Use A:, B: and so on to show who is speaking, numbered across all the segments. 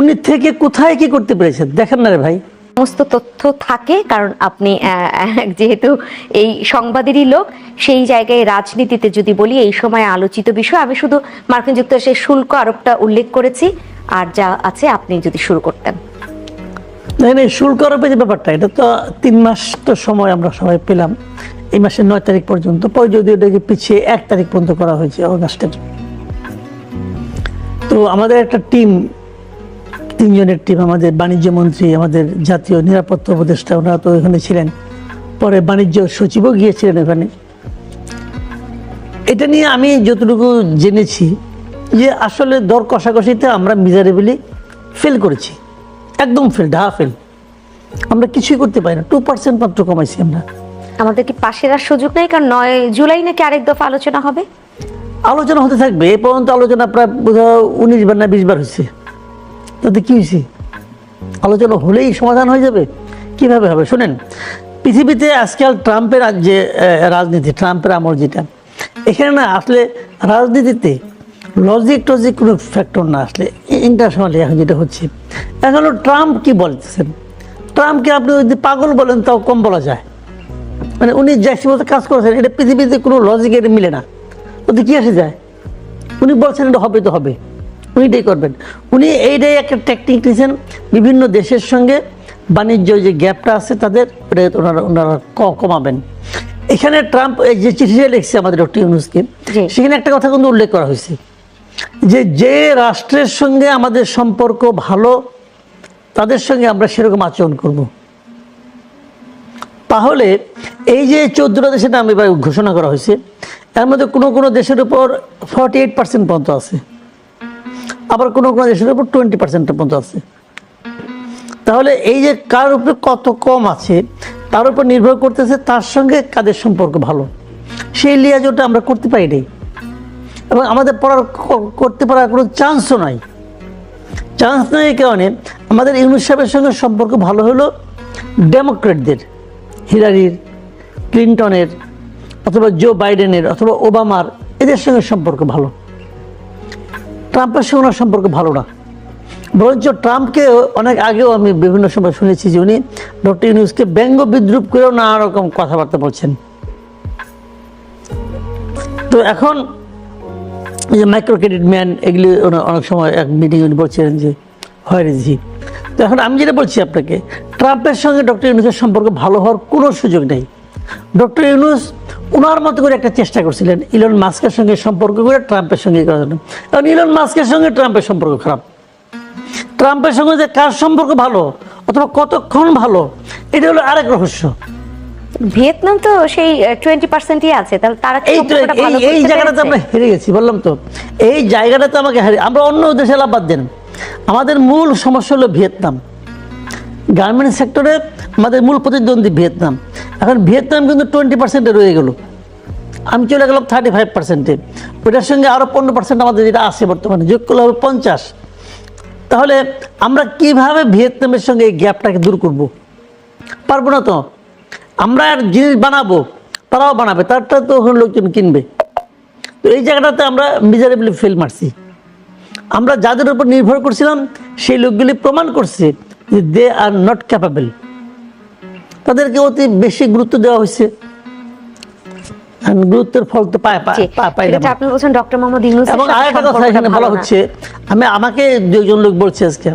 A: উনি থেকে কোথায় কি করতে পেরেছেন? দেখেন না রে ভাই।
B: সমস্ত তথ্য থাকে কারণ আপনি যেহেতু এই সংবাদেরই লোক সেই জায়গায় রাজনীতিতে যদি বলি এই সময় আলোচিত বিষয় আমি শুধু মার্কিন যুক্তরাষ্ট্রের শুল্ক আরোপটা উল্লেখ করেছি আর যা আছে আপনি যদি শুরু করতেন।
A: দেখেন এই শুল্ক আরোপের যে ব্যাপারটা এটা তো তিন মাস তো সময় আমরা সবাই পেলাম। এই মাসের নয় তারিখ পর্যন্ত পরে যদি এটাকে পিছিয়ে এক তারিখ পর্যন্ত করা হয়েছে অগাস্টের। তো আমাদের একটা টিম তিনজনের টিম আমাদের বাণিজ্য মন্ত্রী আমাদের জাতীয় নিরাপত্তা উপদেষ্টা ওনারা তো এখানে ছিলেন। পরে বাণিজ্য সচিবও গিয়েছিলেন ওখানে। এটা নিয়ে আমি যতটুকু জেনেছি যে আসলে দর কষাকষিতে আমরা মিজারেবলি ফেল করেছি। একদম ফেল ঢা ফেল আমরা কিছুই করতে পারি না। টু পার্সেন্ট মাত্র কমাইছি আমরা।
B: আমাদের কি পাশের আর সুযোগ নেই? কারণ নয় জুলাই নাকি আরেক দফা আলোচনা হবে?
A: আলোচনা হতে থাকবে। এ পর্যন্ত আলোচনা প্রায় বোধহয় উনিশ বার না বিশ বার হয়েছে। তাতে কি হয়েছে? আলোচনা হলেই সমাধান হয়ে যাবে। কীভাবে হবে? শোনেন, পৃথিবীতে আজকাল ট্রাম্পের যে রাজনীতি, ট্রাম্পের আমল যেটা, এখানে না আসলে রাজনীতিতে লজিক টজিক কোনো ফ্যাক্টর না আসলে ইন্টারন্যাশনালি এখন যেটা হচ্ছে। এখন ট্রাম্প কি বলতেছেন? ট্রাম্পকে আপনি যদি পাগল বলেন তাও কম বলা যায়? মানে উনি জ্যাক্সি মতো কাজ করেছেন, এটা পৃথিবীতে কোনো লজিক এটা মিলে না। ওতে কি আসে যায়? উনি বলছেন এটা হবে তো হবে। উনি এটাই করবেন। উনি এইটাই একটা টেকনিক নিয়েছেন বিভিন্ন দেশের সঙ্গে বাণিজ্য যে গ্যাপটা আছে তাদের ওনারা ওনারা ক- কমাবেন। এখানে ট্রাম্প এই যে চিঠিটা লিখছে আমাদের ডক্টর ইউনুসকে সেখানে একটা কথা কিন্তু উল্লেখ করা হয়েছে। যে যে রাষ্ট্রের সঙ্গে আমাদের সম্পর্ক ভালো তাদের সঙ্গে আমরা সেরকম আচরণ করব। তাহলে এই যে চোদ্দটা দেশের নাম এবার ঘোষণা করা হয়েছে এর মধ্যে কোনো কোনো দেশের উপর ফর্টি এইট পার্সেন্ট পর্যন্ত আছে। আবার কোনো কোনো দেশের উপর টোয়েন্টি পার্সেন্ট পর্যন্ত আছে। তাহলে এই যে কার উপরে কত কম আছে, তার উপর নির্ভর করতেছে তার সঙ্গে কাদের সম্পর্ক ভালো। সেই লিয়াজোটা আমরা করতে পারি নাই। এবং আমাদের পড়ার করতে পারার কোনো চান্সও নাই। চান্স নাই কারণে আমাদের ইউনুস সাহেবের সঙ্গে সম্পর্ক ভালো হলো ডেমোক্রেটদের, হিলারির, ক্লিন্টনের, অথবা জো বাইডেনের অথবা ওবামার এদের সঙ্গে সম্পর্ক ভালো। ট্রাম্পের সঙ্গে ওনার সম্পর্ক ভালো না। বরঞ্চ ট্রাম্পকে অনেক আগেও আমি বিভিন্ন সময় শুনেছি যে উনি ডক্টর ইউনুসকে ব্যঙ্গ বিদ্রুপ করেও নানা রকম কথাবার্তা বলছেন। তো এখন যে মাইক্রো ক্রেডিট ম্যান, এগুলি অনেক সময় এক মিটিং উনি বলছিলেন যে, হয় জি। তো এখন আমি যেটা বলছি আপনাকে, ট্রাম্পের সঙ্গে ডক্টর ইউনুসের সম্পর্ক ভালো হওয়ার কোনো সুযোগ নেই। ডক্টর ইউনুস ওনার মতো করে একটা চেষ্টা করছিলেন ইলন মাস্কের সঙ্গে সম্পর্ক করে ট্রাম্পের সঙ্গে করার জন্য। কারণ ইলন মাস্কের সঙ্গে ট্রাম্পের সম্পর্ক খারাপ। ট্রাম্পের সঙ্গে যে কার সম্পর্ক ভালো অথবা কতক্ষণ ভালো এটা হলো আরেক রহস্য।
B: ভিয়েতনাম তো সেই টোয়েন্টি পার্সেন্টই আছে তাহলে তারা
A: এই এই- জায়গাটাতে আমরা হেরে গেছি বললাম তো। এই জায়গাটাতে আমাকে হারিয়ে আমরা অন্য দেশে লাভ বাদ দেন। আমাদের মূল সমস্যা হলো ভিয়েতনাম। গার্মেন্ট সেক্টরে আমাদের মূল প্রতিদ্বন্দ্বী ভিয়েতনাম। এখন ভিয়েতনাম কিন্তু টোয়েন্টি পার্সেন্টে রয়ে গেল। আমি চলে গেলাম থার্টি ফাইভ পার্সেন্টে ওটার সঙ্গে আরও পনেরো পার্সেন্ট আমাদের যেটা আছে বর্তমানে, যোগ করলে হবে পঞ্চাশ। তাহলে আমরা কীভাবে ভিয়েতনামের সঙ্গে এই গ্যাপটাকে দূর করব? পারব না তো। আমরা আর জিনিস বানাবো, তারাও বানাবে, তারটা তো ওখানে লোকজন কিনবে। তো এই জায়গাটাতে আমরা মিজারেবলি ফেল মারছি। আমরা যাদের উপর নির্ভর করছিলাম, সেই লোকগুলি প্রমাণ করছে দে আর নট ক্যাপাবল তাদেরকে অতি বেশি গুরুত্ব দেওয়া হয়েছে। গুরুত্বের ফল তো পায় পায়
B: সেটা আপনি বলছেন ডক্টর মোহাম্মদ ইউনুস
A: এবং আরেকটা কথা এখানে বলা হচ্ছে আমি আমাকে দুজন লোক বলছে আজকে।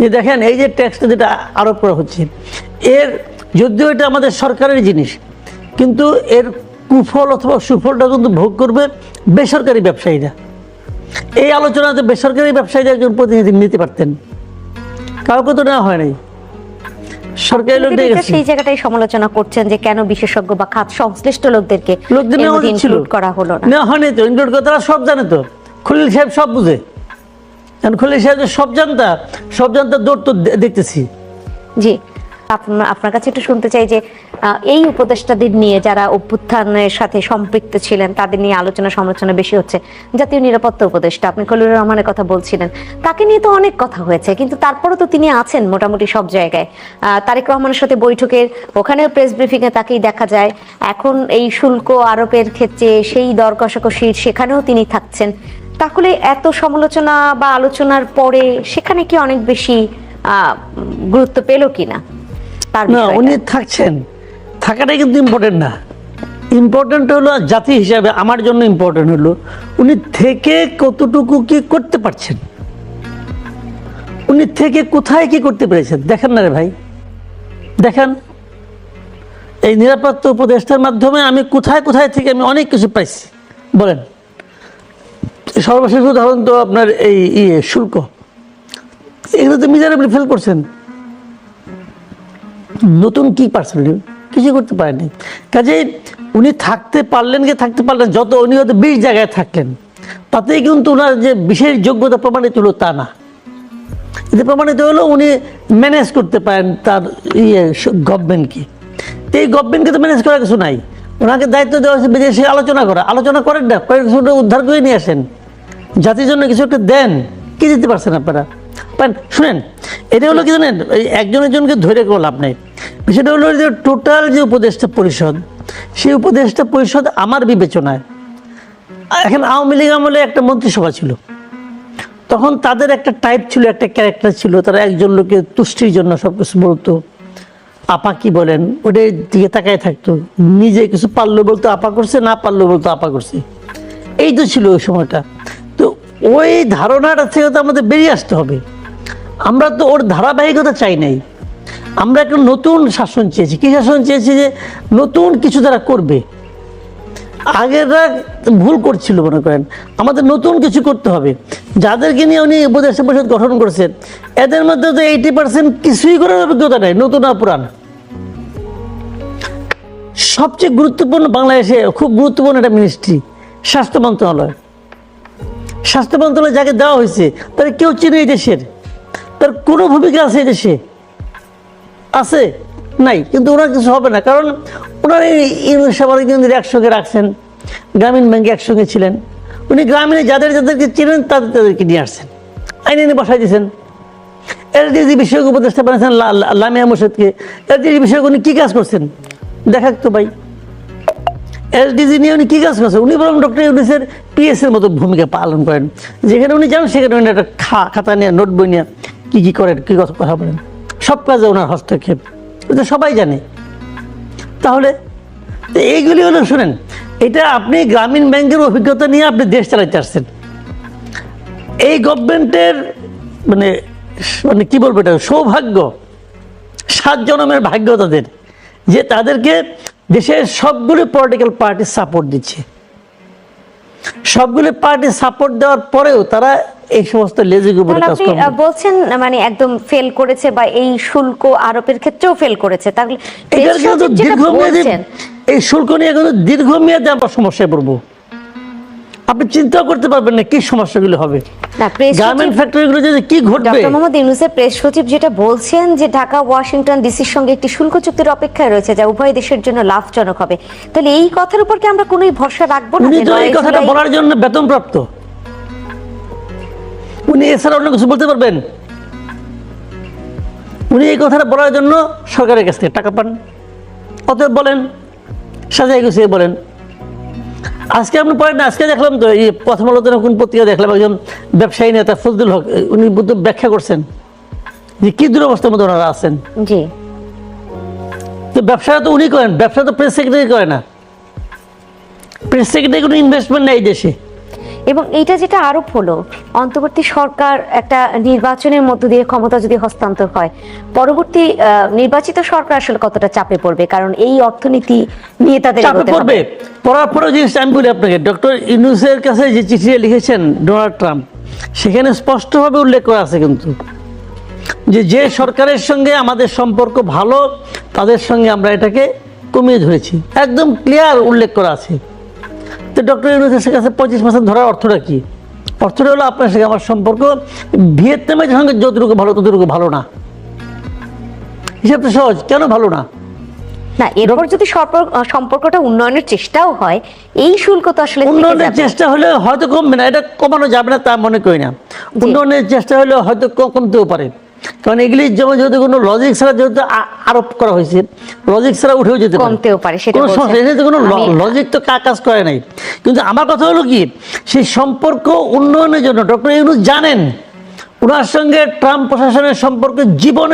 A: যে দেখেন এই যে ট্যাক্সটা যেটা আরোপ করা হচ্ছে এর যদিও এটা আমাদের সরকারের জিনিস কিন্তু এর কুফল অথবা সুফলটা কিন্তু ভোগ করবে বেসরকারি ব্যবসায়ীরা। এই আলোচনাতে বেসরকারি ব্যবসায়ীরা একজন প্রতিনিধি নিতে পারতেন। কাউকে তো নেওয়া হয় নাই। সরকারি লোক
B: সেই জায়গাটাই সমালোচনা করছেন যে কেন বিশেষজ্ঞ বা খাত সংশ্লিষ্ট লোকদেরকে
A: লোকদের
B: করা হলো না।
A: হয়নি তো ইনক্লুড করে তারা সব জানে তো। খলিল সাহেব সব বুঝে। এখন খলিল সাহেব সব জানতা সব জানতা দৌড় তো দেখতেছি।
B: জি। আপনার কাছে একটু শুনতে চাই যে এই উপদেষ্টাদের নিয়ে যারা অভ্যুত্থানের সাথে সম্পৃক্ত ছিলেন, তাদের নিয়ে আলোচনা সমালোচনা বেশি হচ্ছে। জাতীয় নিরাপত্তা উপদেষ্টা, আপনি খলিলুর রহমানের কথা বলছিলেন। তাকে নিয়ে তো অনেক কথা হয়েছে, কিন্তু তারপরও তো তিনি আছেন মোটামুটি সব জায়গায়। তারেক রহমানের সাথে বৈঠকের, ওখানেও প্রেস ব্রিফিং এ তাকেই দেখা যায়। এখন এই শুল্ক আরোপের ক্ষেত্রে সেই দর কষাকষির সেখানেও তিনি থাকছেন। তাহলে এত সমালোচনা বা আলোচনার পরে সেখানে কি অনেক বেশি গুরুত্ব পেল কিনা? তার
A: না উনি থাকছেন। থাকাটাই কিন্তু ইম্পর্টেন্ট না। ইম্পর্টেন্ট হলো জাতি হিসাবে আমার জন্য ইম্পর্টেন্ট হলো উনি থেকে কতটুকু কি করতে পারছেন? উনি থেকে কোথায় কি করতে পেরেছেন? দেখেন না রে ভাই। দেখেন এই নিরাপত্তা উপদেষ্টার মাধ্যমে আমি কোথায় কোথায় থেকে আমি অনেক কিছু পাইছি। বলেন সর্বশেষ উদাহরণ তো আপনার এই ইয়ে শুল্ক। এগুলো তো মিজারেবলি ফেল করছেন। নতুন কি পারছেন উনি? কিছু করতে পারেনি। কাজেই উনি থাকতে পারলেন কি? থাকতে পারলেন। যত উনি হয়তো বিশ জায়গায় থাকলেন, তাতেই কিন্তু ওনার যে বিশেষ যোগ্যতা প্রমাণিত হলো তা না। এতে প্রমাণিত হলো উনি ম্যানেজ করতে পারেন তার ইয়ে গভর্নমেন্টকে তো এই গভর্নমেন্টকে তো ম্যানেজ করার কিছু নাই। ওনাকে দায়িত্ব দেওয়া হয়েছে বিদেশে আলোচনা করা। আলোচনা করেন না কয়েক কিছু উদ্ধার করে নিয়ে আসেন। জাতির জন্য কিছু একটা দেন। কি দিতে পারছেন আপনারা? শুনেন, এটা হলো কি জানেন? এই একজন একজনকে ধরে কোনো লাভ নেই। বিষয়টা হলো যে টোটাল যে উপদেষ্টা পরিষদ, সেই উপদেষ্টা পরিষদ আমার বিবেচনায়, এখন আওয়ামী লীগ আমলে একটা মন্ত্রিসভা ছিল। তখন তাদের একটা টাইপ ছিল, একটা ক্যারেক্টার ছিল, তারা একজন লোকের তুষ্টির জন্য সব কিছু বলতো। আপা কি বলেন? ওটার দিকে তাকায় থাকতো। নিজে কিছু পারল বলতো, আপা করছে, না পারল বলতো, আপা করছে। এই তো ছিল ওই সময়টা। তো ওই ধারণাটা থেকে তো আমাদের বেরিয়ে আসতে হবে। আমরা তো ওর ধারাবাহিকতা চাই নাই। আমরা একটা নতুন শাসন চেয়েছি। কি শাসন চেয়েছি যে নতুন কিছু তারা করবে? আগেররা ভুল করছিল মনে করেন। আমাদের নতুন কিছু করতে হবে। যাদেরকে নিয়ে উনি উপদেষ্টা পরিষদ গঠন করেছেন, এদের মধ্যে তো এইটি পার্সেন্ট কিছুই করার অভিজ্ঞতা নেই, নতুন পুরান। সবচেয়ে গুরুত্বপূর্ণ বাংলাদেশে, খুব গুরুত্বপূর্ণ একটা মিনিস্ট্রি স্বাস্থ্য মন্ত্রণালয়। স্বাস্থ্য মন্ত্রণালয় যাকে দেওয়া হয়েছে, তার কেউ চিনে এই দেশের? তার কোনো ভূমিকা আছে এই দেশে? আছে? নাই, কিন্তু ওনার কিছু হবে না, কারণ ওনার এই ইউনিট সবার কিন্তু একসঙ্গে রাখছেন। গ্রামীণ ব্যাংকে একসঙ্গে ছিলেন। উনি গ্রামীণে যাদের যাদেরকে চিনেন, তাদের তাদেরকে নিয়ে আসছেন। আইনে এনে বসাই দিয়েছেন। এলডিজি বিষয়ক উপদেষ্টা বানিয়েছেন লামিয়া মোর্শেদকে। এলডিজি বিষয়ক উনি কী কাজ করছেন? দেখাক তো ভাই। এসডিজি নিয়ে উনি কী কাজ করছেন উনি বরং ডক্টর ইউনিসের পিএসের মতো ভূমিকা পালন করেন। যেখানে উনি যান সেখানে উনি একটা খা, খাতা নিয়ে, নোট বই নিয়ে কী কী করেন, কী কথা বলেন। সব কাজে ওনার হস্তক্ষেপ। এটা সবাই জানে। তাহলে, এইগুলি হলো, শুনেন, এটা আপনি গ্রামীণ ব্যাংকের অভিজ্ঞতা নিয়ে আপনি দেশ চালাতে আসছেন। এই গভর্নমেন্টের মানে মানে কি বলব এটা, সৌভাগ্য সাত জনমের ভাগ্য তাদের, যে তাদেরকে দেশের সবগুলো পলিটিক্যাল পার্টি সাপোর্ট দিচ্ছে। সবগুলো পার্টি সাপোর্ট দেওয়ার পরেও তারা এই সমস্ত লেজিক উপরে কাজ
B: আপনি
A: করবে
B: বলছেন মানে একদম ফেল করেছে বা এই শুল্ক আরোপের ক্ষেত্রেও ফেল করেছে তাহলে
A: এটার কিন্তু
B: সচিব যেটা
A: দীর্ঘমেয়াদী
B: বলছেন,
A: এই শুল্ক নিয়ে কিন্তু দীর্ঘমেয়াদে আমরা সমস্যায় পড়ব। আপনি চিন্তা করতে পারবেন না কি সমস্যাগুলো হবে। গার্মেন্ট ফ্যাক্টরিগুলো যদি কি ঘটবে
B: ডক্টর মোহাম্মদ ইউনুসের প্রেস সচিব যেটা বলছেন যে ঢাকা ওয়াশিংটন ডিসির সঙ্গে একটি শুল্ক চুক্তির অপেক্ষায় রয়েছে যা উভয় দেশের জন্য লাভজনক হবে। তাহলে এই কথার উপর কি আমরা কোনো ভরসা রাখব না
A: এই কথাটা বলার জন্য বেতন প্রাপ্ত। উনি এছাড়া অন্য কিছু বলতে পারবেন? উনি এই কথাটা বলার জন্য সরকারের কাছ থেকে টাকা পান। অতএব বলেন সাজাই গুছিয়ে বলেন। আজকে আপনি পড়েন না আজকে দেখলাম তো এই প্রথম আলোতে কোন পত্রিকা দেখলাম একজন ব্যবসায়ী নেতা ফজলুল হক উনি বুদ্ধ ব্যাখ্যা করছেন যে কি দুরবস্থার মধ্যে ওনারা আছেন।
B: জি।
A: তো ব্যবসাটা তো উনি করেন ব্যবসা তো প্রেস সেক্রেটারি করে না। প্রেস সেক্রেটারি কোনো ইনভেস্টমেন্ট নেই দেশে।
B: এবং এইটা যেটা আরোপ হলো অন্তর্বর্তী সরকার একটা নির্বাচনের মধ্য দিয়ে ক্ষমতা যদি হস্তান্তর হয় পরবর্তী নির্বাচিত সরকার আসলে কতটা চাপে পড়বে? কারণ এই অর্থনীতি নিয়ে তাদের
A: চাপে পড়বে। পড়ার পরে জিনিসটা আমি বলি আপনাকে ডক্টর ইউনুসের কাছে যে চিঠিটা লিখেছেন ডোনাল্ড ট্রাম্প সেখানে স্পষ্টভাবে উল্লেখ করা আছে কিন্তু যে যে সরকারের সঙ্গে আমাদের সম্পর্ক ভালো তাদের সঙ্গে আমরা এটাকে কমিয়ে ধরেছি। একদম ক্লিয়ার উল্লেখ করা আছে। তো ডক্টর ইউনুসের কাছে পঁচিশ পার্সেন্ট ধরার অর্থটা কি? অর্থটা হলো আপনার সঙ্গে আমার সম্পর্ক। ভিয়েতনামের সঙ্গে যতটুকু ভালো ততটুকু ভালো না। হিসাবটা সহজ কেন ভালো না?
B: না এরপর যদি সম্পর্ক- সম্পর্কটা উন্নয়নের চেষ্টাও হয় এই শুল্ক তো আসলে
A: উন্নয়নের চেষ্টা হলে হয়তো কমবে না এটা কমানো যাবে না তা মনে করি না। উন্নয়নের চেষ্টা হলে হয়তো কমতেও পারে। কারণ এগুলি যেমন যেহেতু কোনো লজিক ছাড়া যেহেতু আরোপ করা হয়েছে লজিক ছাড়া উঠেও যেতে পারে।
B: কমতেও পারে, সেটা
A: কোনো সমস্যা কোনো লজিক তো কাজ করে নাই। কিন্তু আমার কথা হলো কি সেই সম্পর্ক উন্নয়নের জন্য ডক্টর ইউনুস জানেন ওনার সঙ্গে ট্রাম্প প্রশাসনের সম্পর্ক জীবনে